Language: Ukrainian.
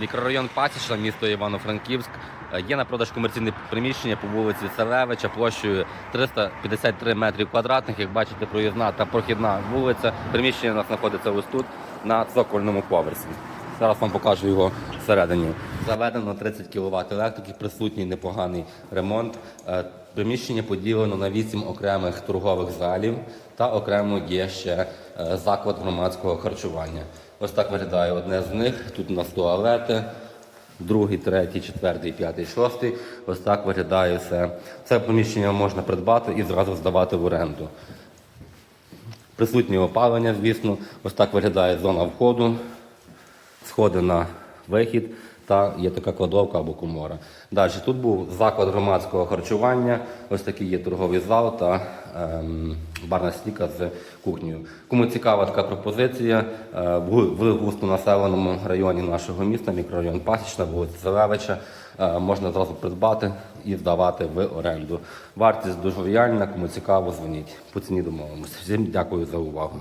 Мікрорайон Пасічна, місто Івано-Франківськ. Е, Є на продаж комерційне приміщення по вулиці Селевича площею 353 метрів квадратних. Як бачите, проїзна та прохідна вулиця. Приміщення у нас знаходиться ось тут на цокольному поверсі. Зараз вам покажу його всередині. Заведено 30 кВт електрики, присутній непоганий ремонт. Е, Приміщення поділено на 8 окремих торгових залів та окремо є ще е, заклад громадського харчування. Ось так виглядає одне з них. Тут у нас туалети, другий, третій, четвертий, п'ятий, шостий. Ось так виглядає все. Це приміщення можна придбати і зразу здавати в оренду. Присутнє опалення, звісно. Ось так виглядає зона входу, сходи на вихід та є така кладовка або комора. Далі тут був заклад громадського харчування, ось такий є торговий зал та ем, барна стійка з кухнею. Кому цікава така пропозиція, е, в, густонаселеному районі нашого міста, мікрорайон Пасічна, вулиця Зелевича, е, можна зразу придбати і здавати в оренду. Вартість дуже реальна, кому цікаво, дзвоніть. По ціні домовимося. Всім дякую за увагу.